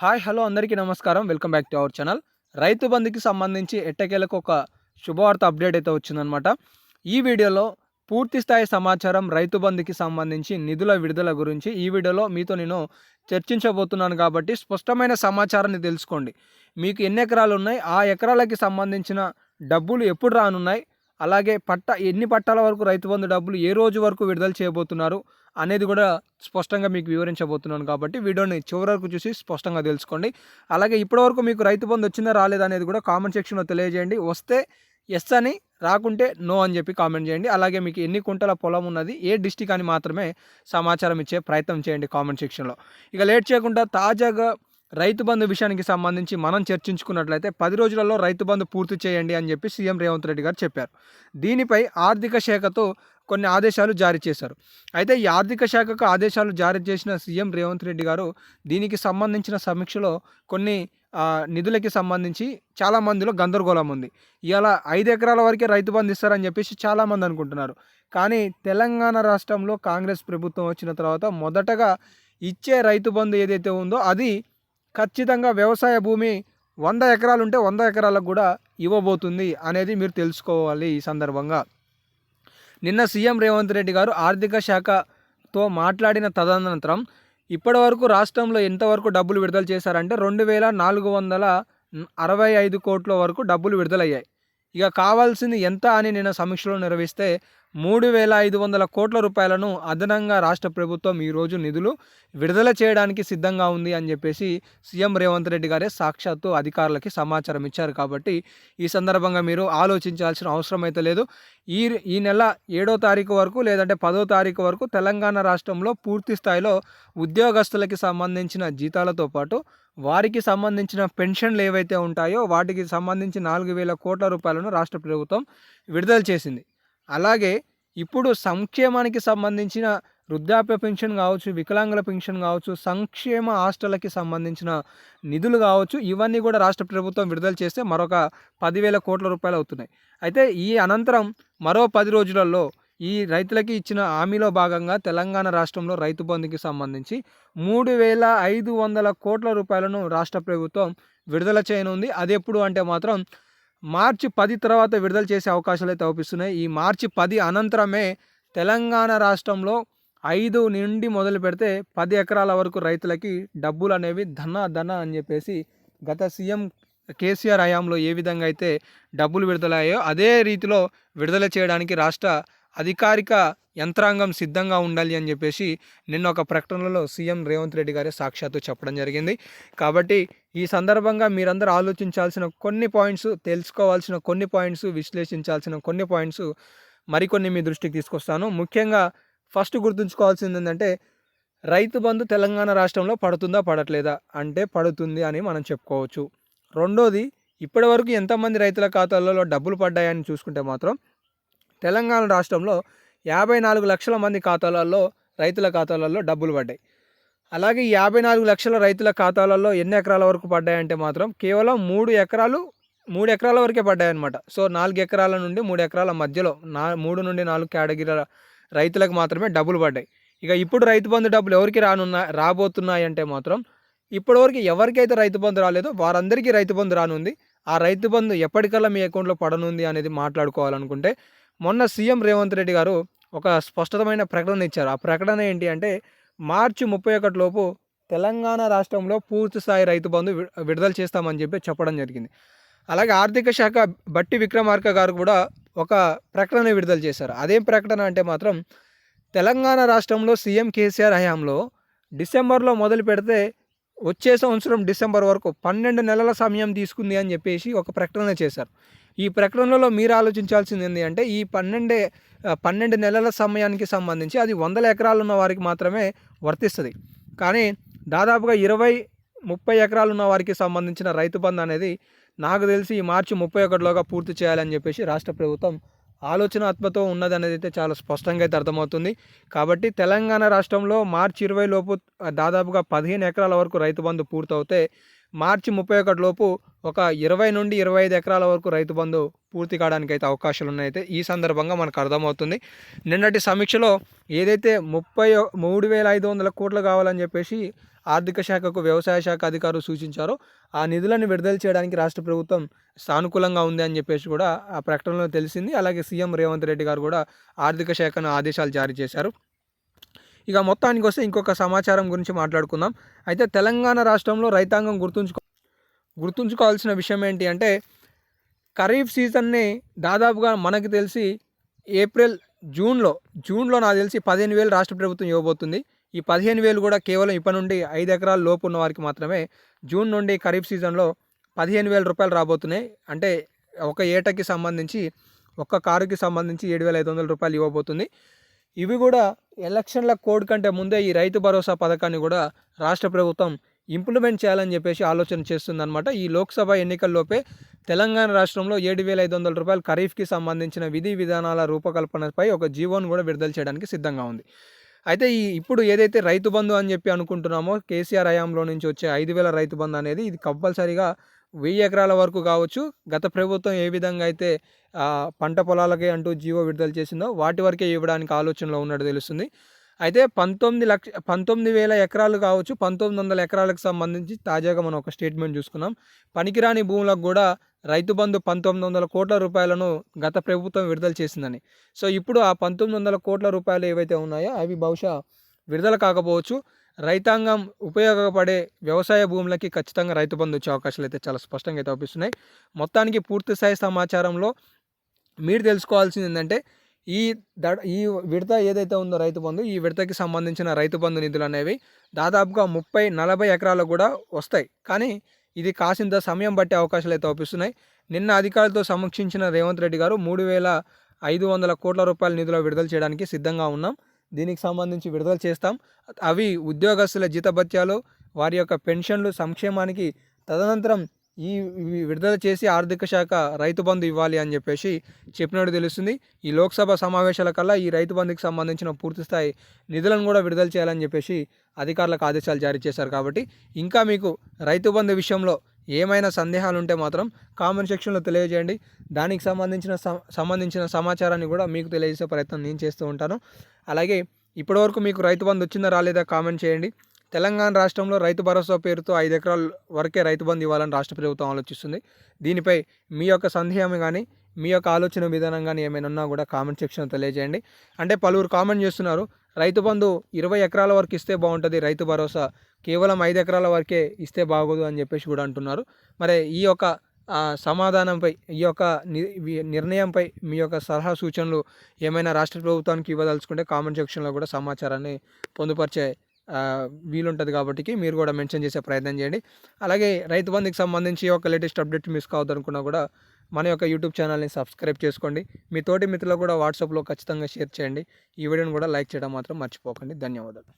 Hi hello అందరికీ నమస్కారం. Welcome back to our channel. రైతు బంధుకి సంబంధించి ఎట్టకేలకు ఒక శుభవార్త అప్డేట్ అయితే వచ్చిందనమాట ఈ వీడియోలో పూర్తి స్థాయి సమాచారం రైతు బంధుకి సంబంధించి నిధుల విడుదల గురించి ఈ వీడియోలో మీతో నేను చర్చించబోతున్నాను కాబట్టి స్పష్టమైన సమాచారాన్ని తెలుసుకోండి. మీకు ఎన్ని ఎకరాలు ఉన్నాయి? ఆ ఎకరాలకి సంబంధించిన డబ్బులు ఎప్పుడు రానున్నాయి? అలాగే పట్ట ఎన్ని పట్టాల వరకు రైతు బంధు డబ్బులు ఏ రోజు వరకు విడుదల చేయబోతున్నారు అనేది కూడా స్పష్టంగా మీకు వివరించబోతున్నాను కాబట్టి వీడియోని చివరి వరకు చూసి స్పష్టంగా తెలుసుకోండి. అలాగే ఇప్పటివరకు మీకు రైతు బంధు వచ్చిందా రాలేదా అనేది కూడా కామెంట్ సెక్షన్లో తెలియజేయండి. వస్తే ఎస్ అని రాకుంటే నో అని చెప్పి కామెంట్ చేయండి. అలాగే మీకు ఎన్ని కుంటల పొలం ఉన్నది ఏ డిస్టిక్ అని మాత్రమే సమాచారం ఇచ్చే ప్రయత్నం చేయండి కామెంట్ సెక్షన్లో. ఇక లేట్ చేయకుండా తాజాగా రైతు బంధు విషయానికి సంబంధించి మనం చర్చించుకున్నట్లయితే పది రోజులలో రైతు బంధు పూర్తి చేయండి అని చెప్పి సీఎం రేవంత్ రెడ్డి గారు చెప్పారు. దీనిపై ఆర్థిక శాఖతో కొన్ని ఆదేశాలు జారీ చేశారు. అయితే ఈ ఆర్థిక శాఖకు ఆదేశాలు జారీ చేసిన సీఎం రేవంత్ రెడ్డి గారు దీనికి సంబంధించిన సమీక్షలో కొన్ని నిధులకి సంబంధించి చాలామందిలో గందరగోళం ఉంది. ఇలా ఐదు ఎకరాల వరకే రైతు బంధు ఇస్తారని చెప్పేసి చాలామంది అనుకుంటున్నారు. కానీ తెలంగాణ రాష్ట్రంలో కాంగ్రెస్ ప్రభుత్వం వచ్చిన తర్వాత మొదటగా ఇచ్చే రైతు బంధు ఏదైతే ఉందో అది ఖచ్చితంగా వ్యవసాయ భూమి వంద ఎకరాలు ఉంటే వంద ఎకరాలకు కూడా ఇవ్వబోతుంది అనేది మీరు తెలుసుకోవాలి ఈ సందర్భంగా. నిన్న సీఎం రేవంత్ రెడ్డి గారు ఆర్థిక శాఖతో మాట్లాడిన తదనంతరం ఇప్పటివరకు రాష్ట్రంలో ఎంతవరకు డబ్బులు విడుదల చేశారంటే రెండు వేల నాలుగు వందల అరవై ఐదు కోట్ల వరకు డబ్బులు విడుదలయ్యాయి. ఇక కావాల్సింది ఎంత అని నిన్న సమీక్షలో నిర్వహిస్తే మూడు వేల ఐదు వందల కోట్ల రూపాయలను అదనంగా రాష్ట్ర ప్రభుత్వం ఈరోజు నిధులు విడుదల చేయడానికి సిద్ధంగా ఉంది అని చెప్పేసి సీఎం రేవంత్ రెడ్డి గారే సాక్షాత్తు అధికారులకి సమాచారం ఇచ్చారు కాబట్టి ఈ సందర్భంగా మీరు ఆలోచించాల్సిన అవసరం అయితే లేదు. ఈ ఈ నెల ఏడో తారీఖు వరకు లేదంటే పదో తారీఖు వరకు తెలంగాణ రాష్ట్రంలో పూర్తి స్థాయిలో ఉద్యోగస్తులకి సంబంధించిన జీతాలతో పాటు వారికి సంబంధించిన పెన్షన్లు ఏవైతే ఉంటాయో వాటికి సంబంధించి నాలుగు వేల కోట్ల రూపాయలను రాష్ట్ర ప్రభుత్వం విడుదల చేసింది. అలాగే ఇప్పుడు సంక్షేమానికి సంబంధించిన వృద్ధాప్య పెన్షన్ కావచ్చు వికలాంగుల పెన్షన్ కావచ్చు సంక్షేమ హాస్టళ్ళకి సంబంధించిన నిధులు కావచ్చు ఇవన్నీ కూడా రాష్ట్ర ప్రభుత్వం విడుదల చేస్తే మరొక పదివేల కోట్ల రూపాయలు అవుతున్నాయి. అయితే ఈ అనంతరం మరో పది రోజులలో ఈ రైతులకి ఇచ్చిన హామీలో భాగంగా తెలంగాణ రాష్ట్రంలో రైతు బంధుకి సంబంధించి మూడు వేల ఐదు వందల కోట్ల రూపాయలను రాష్ట్ర ప్రభుత్వం విడుదల చేయనుంది. అది ఎప్పుడు అంటే మాత్రం మార్చి పది తర్వాత విడుదల చేసే అవకాశాలు అయితే అవుపిస్తున్నాయి. ఈ మార్చి పది అనంతరమే తెలంగాణ రాష్ట్రంలో ఐదు నుండి మొదలు పెడితే పది ఎకరాల వరకు రైతులకి డబ్బులు అనేవి ధన ధన అని చెప్పేసి గత సీఎం కేసీఆర్ హయాంలో ఏ విధంగా అయితే డబ్బులు విడుదలయ్యాయో అదే రీతిలో విడుదల చేయడానికి రాష్ట్ర అధికారిక యంత్రాంగం సిద్ధంగా ఉండాలి అని చెప్పేసి నిన్న ఒక ప్రకటనలో సీఎం రేవంత్ రెడ్డి గారే సాక్షాత్తు చెప్పడం జరిగింది. కాబట్టి ఈ సందర్భంగా మీరందరూ ఆలోచించాల్సిన కొన్ని పాయింట్స్ తెలుసుకోవాల్సిన కొన్ని పాయింట్స్ విశ్లేషించాల్సిన కొన్ని పాయింట్స్ మరికొన్ని మీ దృష్టికి తీసుకొస్తాను. ముఖ్యంగా ఫస్ట్ గుర్తుంచుకోవాల్సింది ఏంటంటే రైతు బంధు తెలంగాణ రాష్ట్రంలో పడుతుందా పడట్లేదా? అంటే పడుతుంది అని మనం చెప్పుకోవచ్చు. రెండోది ఇప్పటివరకు ఎంతమంది రైతుల ఖాతాలలో డబ్బులు పడ్డాయని చూసుకుంటే మాత్రం తెలంగాణ రాష్ట్రంలో యాభై నాలుగు లక్షల మంది ఖాతాలలో రైతుల ఖాతాలలో డబ్బులు పడ్డాయి. అలాగే యాభై నాలుగు లక్షల రైతుల ఖాతాలలో ఎన్ని ఎకరాల వరకు పడ్డాయంటే మాత్రం కేవలం మూడు ఎకరాలు మూడు ఎకరాల వరకే పడ్డాయన్నమాట. సో నాలుగు ఎకరాల నుండి మూడు ఎకరాల మధ్యలో నా మూడు నుండి నాలుగు కేటగిరీల రైతులకు మాత్రమే డబ్బులు పడ్డాయి. ఇక ఇప్పుడు రైతు బంధు డబ్బులు ఎవరికి రానున్నా రాబోతున్నాయి అంటే మాత్రం ఇప్పటివరకు ఎవరికైతే రైతు బంధు రాలేదో వారందరికీ రైతు బంధు రానుంది. ఆ రైతు బంధు ఎప్పటికల్లా మీ అకౌంట్లో పడనుంది అనేది మాట్లాడుకోవాలనుకుంటే మొన్న సీఎం రేవంత్ రెడ్డి గారు ఒక స్పష్టమైన ప్రకటన ఇచ్చారు. ఆ ప్రకటన ఏంటి అంటే మార్చి ముప్పై ఒకటి లోపు తెలంగాణ రాష్ట్రంలో పూర్తి స్థాయి రైతు బంధు విడుదల చేస్తామని చెప్పి చెప్పడం జరిగింది. అలాగే ఆర్థిక శాఖ బట్టి విక్రమార్క గారు కూడా ఒక ప్రకటన విడుదల చేశారు. అదేం ప్రకటన అంటే మాత్రం తెలంగాణ రాష్ట్రంలో సీఎం కేసీఆర్ హయాంలో డిసెంబర్లో మొదలు పెడితే వచ్చే సంవత్సరం డిసెంబర్ వరకు పన్నెండు నెలల సమయం తీసుకుంది అని చెప్పేసి ఒక ప్రకటన చేశారు. ఈ ప్రకటనలో మీరు ఆలోచించాల్సింది ఏంటి అంటే ఈ పన్నెండే పన్నెండు నెలల సమయానికి సంబంధించి అది వందల ఎకరాలు ఉన్న వారికి మాత్రమే వర్తిస్తుంది. కానీ దాదాపుగా ఇరవై ముప్పై ఎకరాలు ఉన్న వారికి సంబంధించిన రైతు బంధు అనేది నాకు తెలిసి ఈ మార్చి ముప్పై ఒకటిలోగా పూర్తి చేయాలని చెప్పేసి రాష్ట్ర ప్రభుత్వం ఆలోచనాత్మతో ఉన్నది అనేది అయితే చాలా స్పష్టంగా అయితే అర్థమవుతుంది. కాబట్టి తెలంగాణ రాష్ట్రంలో మార్చి ఇరవై లోపు దాదాపుగా పదిహేను ఎకరాల వరకు రైతు బంధు పూర్తవుతే మార్చి ముప్పై ఒకటి లోపు ఒక ఇరవై నుండి ఇరవై ఐదు ఎకరాల వరకు రైతు బంధు పూర్తి కావడానికి అయితే అవకాశాలు ఉన్నాయైతే ఈ సందర్భంగా మనకు అర్థమవుతుంది. నిన్నటి సమీక్షలో ఏదైతే ముప్పై మూడు వేల ఐదు వందల కోట్లు కావాలని చెప్పేసి ఆర్థిక శాఖకు వ్యవసాయ శాఖ అధికారులు సూచించారో. ఆ నిధులను విడుదల చేయడానికి రాష్ట్ర ప్రభుత్వం సానుకూలంగా ఉంది అని చెప్పేసి కూడా ఆ ప్రకటనలో తెలిసింది. అలాగే సీఎం రేవంత్ రెడ్డి గారు కూడా ఆర్థిక శాఖను ఆదేశాలు జారీ చేశారు. ఇక మొత్తానికి వస్తే ఇంకొక సమాచారం గురించి మాట్లాడుకుందాం. అయితే తెలంగాణ రాష్ట్రంలో రైతాంగం గుర్తుంచుకో గుర్తుంచుకోవాల్సిన విషయం ఏంటి అంటే ఖరీఫ్ సీజన్ని దాదాపుగా మనకు తెలిసి ఏప్రిల్ జూన్లో జూన్లో నాకు తెలిసి పదిహేను వేలు రాష్ట్ర ప్రభుత్వం ఇవ్వబోతుంది. ఈ పదిహేను వేలు కూడా కేవలం ఇప్పటి నుండి ఐదు ఎకరాల లోపు ఉన్న వారికి మాత్రమే జూన్ నుండి ఖరీఫ్ సీజన్లో పదిహేను వేల రూపాయలు రాబోతున్నాయి. అంటే ఒక ఏటకి సంబంధించి ఒక్క కారుకి సంబంధించి ఏడు వేల ఐదు వందల రూపాయలు ఇవ్వబోతుంది. ఇవి కూడా ఎలక్షన్ల కోడ్ కంటే ముందే ఈ రైతు భరోసా పథకాన్ని కూడా రాష్ట్ర ప్రభుత్వం ఇంప్లిమెంట్ చేయాలని చెప్పేసి ఆలోచన చేస్తుందన్నమాట. ఈ లోక్సభ ఎన్నికల్లోపే తెలంగాణ రాష్ట్రంలో ఏడు వేల ఐదు వందల రూపాయలు ఖరీఫ్కి సంబంధించిన విధి విధానాల రూపకల్పనపై ఒక జీవోను కూడా విడుదల చేయడానికి సిద్ధంగా ఉంది. అయితే ఈ ఇప్పుడు ఏదైతే రైతు బంధు అని చెప్పి అనుకుంటున్నామో కేసీఆర్ హయాంలో నుంచి వచ్చే ఐదు వేల రైతు బంధు అనేది ఇది కంపల్సరీగా వెయ్యి ఎకరాల వరకు కావచ్చు. గత ప్రభుత్వం ఏ విధంగా అయితే పంట పొలాలకే అంటూ జీవో విడుదల చేసిందో వాటి వరకే ఇవ్వడానికి ఆలోచనలో ఉన్నట్టు తెలుస్తుంది. అయితే పంతొమ్మిది లక్ష పంతొమ్మిది వేల ఎకరాలు కావచ్చు పంతొమ్మిది వందల ఎకరాలకు సంబంధించి తాజాగా మనం ఒక స్టేట్మెంట్ చూసుకున్నాం. పనికిరాని భూములకు కూడా రైతు బంధు పంతొమ్మిది వందల కోట్ల రూపాయలను గత ప్రభుత్వం విడుదల చేసిందని. సో ఇప్పుడు ఆ పంతొమ్మిది వందల కోట్ల రూపాయలు ఏవైతే ఉన్నాయో అవి బహుశా విడుదల కాకపోవచ్చు. రైతాంగం ఉపయోగపడే వ్యవసాయ భూములకి ఖచ్చితంగా రైతు బంధు వచ్చే అవకాశాలు అయితే చాలా స్పష్టంగా అయితే అవుపిస్తున్నాయి మొత్తానికి పూర్తి స్థాయి సమాచారంలో మీరు తెలుసుకోవాల్సింది ఏంటంటే ఈ దడ ఈ విడత ఏదైతే ఉందో రైతు బంధు ఈ విడతకి సంబంధించిన రైతు బంధు నిధులు అనేవి దాదాపుగా ముప్పై నలభై ఎకరాలకు కూడా వస్తాయి. కానీ ఇది కాసింత సమయం పట్టే అవకాశాలు అయితే అవుపిస్తున్నాయి నిన్న అధికారులతో సమీక్షించిన రేవంత్ రెడ్డి గారు మూడు వేల ఐదు వందల కోట్ల రూపాయల నిధులు విడుదల చేయడానికి సిద్ధంగా ఉన్నాం. దీనికి సంబంధించి విడుదల చేస్తాం. అవి ఉద్యోగస్తుల జీతభత్యాలు వారి యొక్క పెన్షన్లు సంక్షేమానికి తదనంతరం ఈ విడుదల చేసి ఆర్థిక శాఖ రైతు బంధు ఇవ్వాలి అని చెప్పేసి చెప్పినట్టు తెలుస్తుంది. ఈ లోక్సభ సమావేశాల కల్లా ఈ రైతు బంధుకి సంబంధించిన పూర్తిస్థాయి నిధులను కూడా విడుదల చేయాలని చెప్పేసి అధికారులకు ఆదేశాలు జారీ చేశారు కాబట్టి ఇంకా మీకు రైతు బంధు విషయంలో ఏమైనా సందేహాలు ఉంటే మాత్రం కామెంట్ సెక్షన్లో తెలియజేయండి. దానికి సంబంధించిన సంబంధించిన సమాచారాన్ని కూడా మీకు తెలియజేసే ప్రయత్నం నేను చేస్తూ ఉంటాను. అలాగే ఇప్పటివరకు మీకు రైతు బంధు వచ్చిందా రాలేదా కామెంట్ చేయండి. తెలంగాణ రాష్ట్రంలో రైతు భరోసా పేరుతో ఐదు ఎకరాల వరకే రైతు బంధు ఇవ్వాలని రాష్ట్ర ప్రభుత్వం ఆలోచిస్తుంది. దీనిపై మీ యొక్క సందేహం కానీ మీ యొక్క ఆలోచన విధానం కానీ ఏమైనా ఉన్నా కూడా కామెంట్ సెక్షన్లో తెలియజేయండి. అంటే పలువురు కామెంట్ చేస్తున్నారు. రైతు బంధు ఇరవై ఎకరాల వరకు ఇస్తే బాగుంటుంది రైతు భరోసా కేవలం ఐదు ఎకరాల వరకే ఇస్తే బాగోదు అని చెప్పేసి కూడా అంటున్నారు. మరి ఈ యొక్క సమాధానంపై ఈ యొక్క నిర్ణయంపై మీ యొక్క సలహా సూచనలు ఏమైనా రాష్ట్ర ప్రభుత్వానికి ఇవ్వదలుచుకుంటే కామెంట్ సెక్షన్లో కూడా సమాచారాన్ని పొందుపరిచే వీలుంటుంది కాబట్టి మీరు కూడా మెన్షన్ చేసే ప్రయత్నం చేయండి. అలాగే రైతు బంధుకి సంబంధించి ఒక లేటెస్ట్ అప్డేట్ మిస్ కావద్దనుకున్నా కూడా మన యొక్క యూట్యూబ్ ఛానల్ని సబ్స్క్రైబ్ చేసుకోండి. మీ తోటి మిత్రులు కూడా వాట్సాప్లో ఖచ్చితంగా షేర్ చేయండి. ఈ వీడియోని కూడా లైక్ చేయడం మాత్రం మర్చిపోకండి. ధన్యవాదాలు.